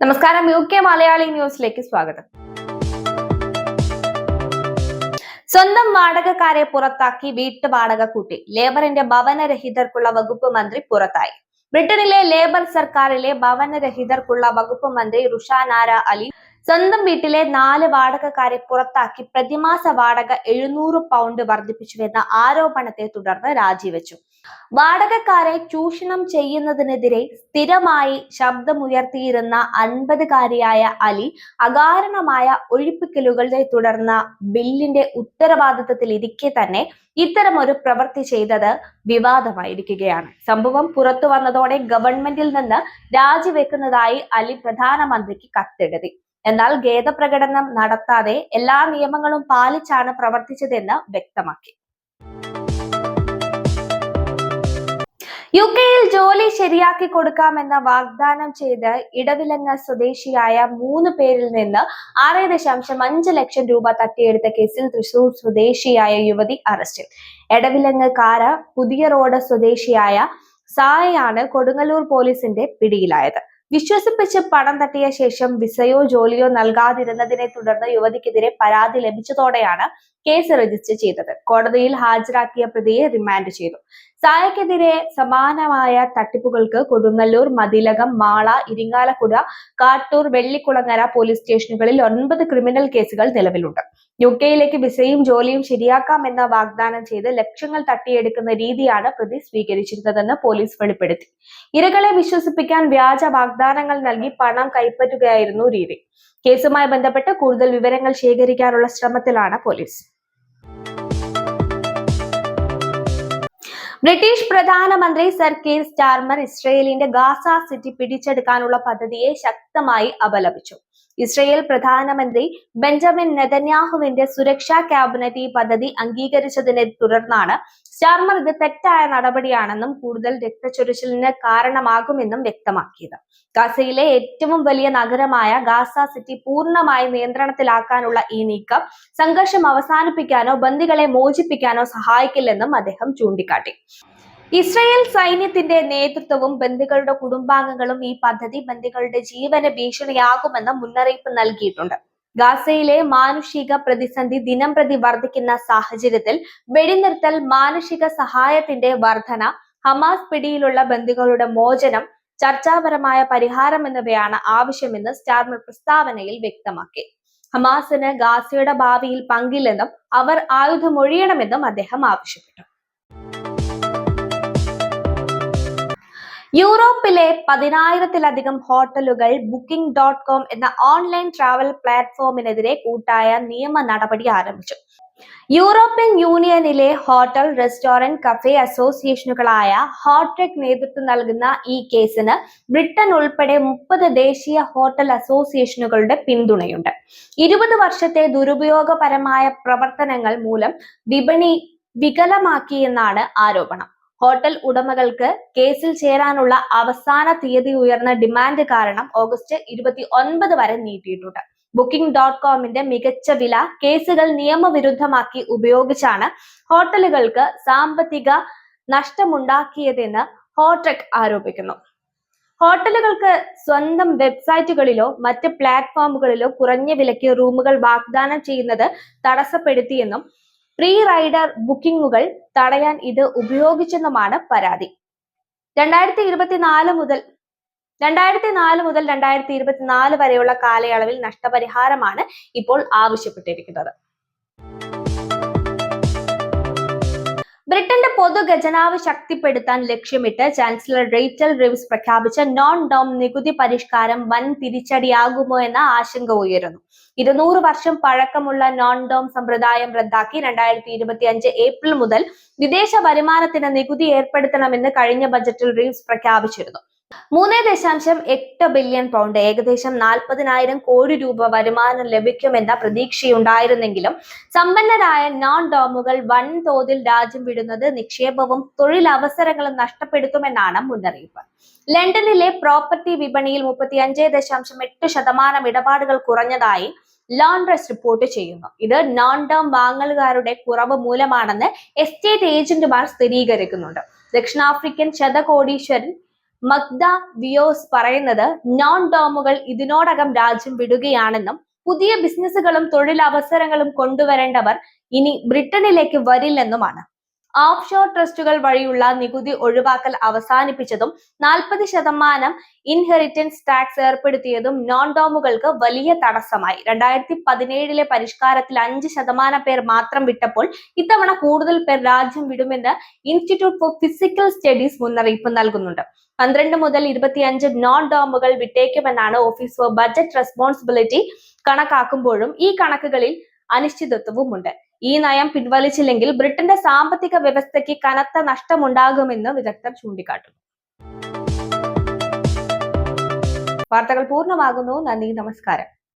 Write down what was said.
നമസ്കാരം. U K Malayali ന്യൂസിലേക്ക് സ്വാഗതം. സ്വന്തം വാടകക്കാരെ പുറത്താക്കി വീട്ടുവാടക കൂട്ടി. ലേബറിന്റെ ഭവനരഹിതർക്കുള്ള വകുപ്പ് മന്ത്രി പുറത്തായി. ബ്രിട്ടനിലെ ലേബർ സർക്കാരിലെ ഭവനരഹിതർക്കുള്ള വകുപ്പ് മന്ത്രി റുഷാനാര അലി സ്വന്തം വീട്ടിലെ നാല് വാടകക്കാരെ പുറത്താക്കി പ്രതിമാസ വാടക എഴുന്നൂറ് പൗണ്ട് വർദ്ധിപ്പിച്ചുവെന്ന ആരോപണത്തെ തുടർന്ന് രാജിവെച്ചു. വാടകക്കാരെ ചൂഷണം ചെയ്യുന്നതിനെതിരെ സ്ഥിരമായി ശബ്ദമുയർത്തിയിരുന്ന അൻപതുകാരിയായ അലി അകാരണമായ ഒഴിപ്പിക്കലുകളെ തുടർന്ന ബില്ലിന്റെ ഉത്തരവാദിത്തത്തിൽ ഇരിക്കെ തന്നെ ഇത്തരമൊരു പ്രവൃത്തി ചെയ്തത് വിവാദമായിരിക്കുകയാണ്. സംഭവം പുറത്തു വന്നതോടെ ഗവൺമെന്റിൽ നിന്ന് രാജിവെക്കുന്നതായി അലി പ്രധാനമന്ത്രിക്ക് കത്തെഴുതി. എന്നാൽ ഖേദപ്രകടനം നടത്താതെ എല്ലാ നിയമങ്ങളും പാലിച്ചാണ് പ്രവർത്തിച്ചതെന്ന് വ്യക്തമാക്കി. യു കെയിൽ ജോലി ശരിയാക്കി കൊടുക്കാമെന്ന വാഗ്ദാനം ചെയ്ത് ഇടവിലങ്ങ സ്വദേശിയായ മൂന്ന് പേരിൽ നിന്ന് ആറ് ദശാംശം അഞ്ച് ലക്ഷം രൂപ തട്ടിയെടുത്ത കേസിൽ തൃശൂർ സ്വദേശിയായ യുവതി അറസ്റ്റിൽ എടവിലങ്ങക്കാര പുതിയ റോഡ് സ്വദേശിയായ സായയാണ് കൊടുങ്ങല്ലൂർ പോലീസിന്റെ പിടിയിലായത്. വിശ്വസിപ്പിച്ച് പണം തട്ടിയ ശേഷം വിസയോ ജോലിയോ നൽകാതിരുന്നതിനെ തുടർന്ന് യുവതിക്കെതിരെ പരാതി ലഭിച്ചതോടെയാണ് കേസ് രജിസ്റ്റർ ചെയ്തത്. കോടതിയിൽ ഹാജരാക്കിയ പ്രതിയെ റിമാൻഡ് ചെയ്തു. സായക്കെതിരെ സമാനമായ തട്ടിപ്പുകൾക്ക് കൊടുങ്ങല്ലൂർ മതിലകം മാള ഇരിങ്ങാലക്കുട കാട്ടൂർ വെള്ളിക്കുളങ്ങര പോലീസ് സ്റ്റേഷനുകളിൽ ഒൻപത് ക്രിമിനൽ കേസുകൾ നിലവിലുണ്ട്. യു കെയിലേക്ക് വിസയും ജോലിയും ശരിയാക്കാമെന്ന വാഗ്ദാനം ചെയ്ത് ലക്ഷ്യങ്ങൾ തട്ടിയെടുക്കുന്ന രീതിയാണ് പ്രതി സ്വീകരിച്ചിരുന്നതെന്ന് പോലീസ് വെളിപ്പെടുത്തി. ഇരകളെ വിശ്വസിപ്പിക്കാൻ വ്യാജ വാഗ്ദാനങ്ങൾ നൽകി പണം കൈപ്പറ്റുകയായിരുന്നു രീതി. കേസുമായി ബന്ധപ്പെട്ട് കൂടുതൽ വിവരങ്ങൾ ശേഖരിക്കാനുള്ള ശ്രമത്തിലാണ് പോലീസ്. ബ്രിട്ടീഷ് പ്രധാനമന്ത്രി സർ കീർ സ്റ്റാർമർ ഇസ്രയേലിന്റെ ഗാസ സിറ്റി പിടിച്ചെടുക്കാനുള്ള പദ്ധതിയെ ശക്തമായി അപലപിച്ചു. ഇസ്രയേൽ പ്രധാനമന്ത്രി ബെഞ്ചമിൻ നെതന്യാഹുവിന്റെ സുരക്ഷാ ക്യാബിനറ്റ് ഈ പദ്ധതി അംഗീകരിച്ചതിനെ തുടർന്നാണ് സ്റ്റാർമർ ഇത് തെറ്റായ നടപടിയാണെന്നും കൂടുതൽ രക്തച്ചൊരിച്ചിലിന് കാരണമാകുമെന്നും വ്യക്തമാക്കിയത്. ഗാസയിലെ ഏറ്റവും വലിയ നഗരമായ ഗാസ സിറ്റി പൂർണമായി നിയന്ത്രണത്തിലാക്കാനുള്ള ഈ നീക്കം സംഘർഷം അവസാനിപ്പിക്കാനോ ബന്ദികളെ മോചിപ്പിക്കാനോ സഹായിക്കില്ലെന്നും അദ്ദേഹം ചൂണ്ടിക്കാട്ടി. ഇസ്രയേൽ സൈന്യത്തിന്റെ നേതൃത്വവും ബന്ദികളുടെ കുടുംബാംഗങ്ങളും ഈ പദ്ധതി ബന്ദികളുടെ ജീവന ഭീഷണിയാകുമെന്ന് മുന്നറിയിപ്പ് നൽകിയിട്ടുണ്ട്. ഗാസയിലെ മാനുഷിക പ്രതിസന്ധി ദിനം പ്രതി വർദ്ധിക്കുന്ന സാഹചര്യത്തിൽ വെടിനിർത്തൽ മാനുഷിക സഹായത്തിന്റെ വർധന ഹമാസ് പിടിയിലുള്ള ബന്ദികളുടെ മോചനം ചർച്ചാപരമായ പരിഹാരം എന്നിവയാണ് ആവശ്യമെന്ന് സ്റ്റാർമർ പ്രസ്താവനയിൽ വ്യക്തമാക്കി. ഹമാസിന് ഗാസയുടെ ഭാവിയിൽ പങ്കില്ലെന്നും അവർ ആയുധമൊഴിയണമെന്നും അദ്ദേഹം ആവശ്യപ്പെട്ടു. യൂറോപ്പിലെ പതിനായിരത്തിലധികം ഹോട്ടലുകൾ ബുക്കിംഗ് ഡോട്ട് കോം എന്ന ഓൺലൈൻ ട്രാവൽ പ്ലാറ്റ്ഫോമിനെതിരെ കൂട്ടായ നിയമ നടപടി ആരംഭിച്ചു. യൂറോപ്യൻ യൂണിയനിലെ ഹോട്ടൽ റെസ്റ്റോറന്റ് കഫേ അസോസിയേഷനുകളായ ഹോട്ടെക് നേതൃത്വം നൽകുന്ന ഈ കേസിന് ബ്രിട്ടൻ ഉൾപ്പെടെ മുപ്പത് ദേശീയ ഹോട്ടൽ അസോസിയേഷനുകളുടെ പിന്തുണയുണ്ട്. ഇരുപത് വർഷത്തെ ദുരുപയോഗപരമായ പ്രവർത്തനങ്ങൾ മൂലം വിപണി വികലമാക്കിയെന്നാണ് ആരോപണം. ഹോട്ടൽ ഉടമകൾക്ക് കേസിൽ ചേരാനുള്ള അവസാന തീയതി ഉയർന്ന ഡിമാൻഡ് കാരണം ഓഗസ്റ്റ് ഇരുപത്തി ഒൻപത് വരെ നീട്ടിയിട്ടുണ്ട്. ബുക്കിംഗ് ഡോട്ട് കോമിന്റെ മികച്ച വില കേസുകൾ നിയമവിരുദ്ധമാക്കി ഉപയോഗിച്ചാണ് ഹോട്ടലുകൾക്ക് സാമ്പത്തിക നഷ്ടമുണ്ടാക്കിയതെന്ന് ഹോട്ടെക് ആരോപിക്കുന്നു. ഹോട്ടലുകൾക്ക് സ്വന്തം വെബ്സൈറ്റുകളിലോ മറ്റ് പ്ലാറ്റ്ഫോമുകളിലോ കുറഞ്ഞ വിലയ്ക്ക് റൂമുകൾ വാഗ്ദാനം ചെയ്യുന്നത് തടസ്സപ്പെടുത്തിയെന്നും പ്രീ റൈഡർ ബുക്കിംഗുകൾ തടയാൻ ഇത് ഉപയോഗിച്ചെന്നുമാണ് പരാതി. രണ്ടായിരത്തി ഇരുപത്തിനാല് മുതൽ രണ്ടായിരത്തി നാല് മുതൽ രണ്ടായിരത്തി ഇരുപത്തിനാല് വരെയുള്ള കാലയളവിൽ നഷ്ടപരിഹാരമാണ് ഇപ്പോൾ ആവശ്യപ്പെട്ടിരിക്കുന്നത്. ബ്രിട്ടന്റെ പൊതു ഖജനാവ് ശക്തിപ്പെടുത്താൻ ലക്ഷ്യമിട്ട് ചാൻസലർ റേറ്റൽ റിവ്സ് പ്രഖ്യാപിച്ച നോൺ ഡോം നികുതി പരിഷ്കാരം വൻ തിരിച്ചടിയാകുമോ എന്ന ആശങ്ക ഉയരുന്നു. ഇരുന്നൂറ് വർഷം പഴക്കമുള്ള നോൺ ഡോം സമ്പ്രദായം റദ്ദാക്കി രണ്ടായിരത്തി ഇരുപത്തി അഞ്ച് ഏപ്രിൽ മുതൽ വിദേശ വരുമാനത്തിന് നികുതി ഏർപ്പെടുത്തണമെന്ന് കഴിഞ്ഞ ബജറ്റിൽ റിവ്സ് പ്രഖ്യാപിച്ചിരുന്നു. മൂന്ന് ദശാംശം എട്ട് ബില്യൺ പൗണ്ട് ഏകദേശം നാൽപ്പതിനായിരം കോടി രൂപ വരുമാനം ലഭിക്കുമെന്ന പ്രതീക്ഷയുണ്ടായിരുന്നെങ്കിലും സമ്പന്നരായ നോൺ ഡോമുകൾ വൻതോതിൽ രാജ്യം വിടുന്നത് നിക്ഷേപവും തൊഴിലവസരങ്ങളും നഷ്ടപ്പെടുത്തുമെന്നാണ് മുന്നറിയിപ്പ്. ലണ്ടനിലെ പ്രോപ്പർട്ടി വിപണിയിൽ മുപ്പത്തി അഞ്ച് ദശാംശം എട്ട് ശതമാനം ഇടപാടുകൾ കുറഞ്ഞതായി ലോൺഡ്രസ് റിപ്പോർട്ട് ചെയ്യുന്നു. ഇത് നോൺ ഡോം വാങ്ങലുകാരുടെ കുറവ് മൂലമാണെന്ന് എസ്റ്റേറ്റ് ഏജന്റുമാർ സ്ഥിരീകരിക്കുന്നുണ്ട്. ദക്ഷിണാഫ്രിക്കൻ ശതകോടീശ്വരൻ മഗ്ദ വിയോസ് പറയുന്നത് നോൺ ഡോമുകൾ ഇതിനോടകം രാജ്യം വിടുകയാണെന്നും പുതിയ ബിസിനസ്സുകളും തൊഴിലവസരങ്ങളും കൊണ്ടുവരേണ്ടവർ ഇനി ബ്രിട്ടനിലേക്ക് വരില്ലെന്നുമാണ്. ഓഫ് ഷോർ ട്രസ്റ്റുകൾ വഴിയുള്ള നികുതി ഒഴിവാക്കൽ അവസാനിപ്പിച്ചതും നാൽപ്പത് ശതമാനം ഇൻഹെറിറ്റൻസ് ടാക്സ് ഏർപ്പെടുത്തിയതും നോൺ ഡോമുകൾക്ക് വലിയ തടസ്സമായി. രണ്ടായിരത്തി പതിനേഴിലെ പരിഷ്കാരത്തിൽ അഞ്ച് ശതമാനം പേർ മാത്രം വിട്ടപ്പോൾ ഇത്തവണ കൂടുതൽ പേർ രാജ്യം വിടുമെന്ന് ഇൻസ്റ്റിറ്റ്യൂട്ട് ഫോർ ഫിസിക്കൽ സ്റ്റഡീസ് മുന്നറിയിപ്പ് നൽകുന്നുണ്ട്. പന്ത്രണ്ട് മുതൽ ഇരുപത്തിയഞ്ച് നോൺ ഡോമുകൾ വിട്ടേക്കുമെന്നാണ് ഓഫീസ് ഫോർ ബജറ്റ് റെസ്പോൺസിബിലിറ്റി കണക്കാക്കുമ്പോഴും ഈ കണക്കുകളിൽ അനിശ്ചിതത്വവുമുണ്ട്. ഈ നയം പിൻവലിച്ചില്ലെങ്കിൽ ബ്രിട്ടന്റെ സാമ്പത്തിക വ്യവസ്ഥയ്ക്ക് കനത്ത നഷ്ടമുണ്ടാകുമെന്ന് വിദഗ്ധർ ചൂണ്ടിക്കാട്ടുന്നു. വാർത്തകൾ പൂർണമാകുന്നു. നന്ദി നമസ്കാരം.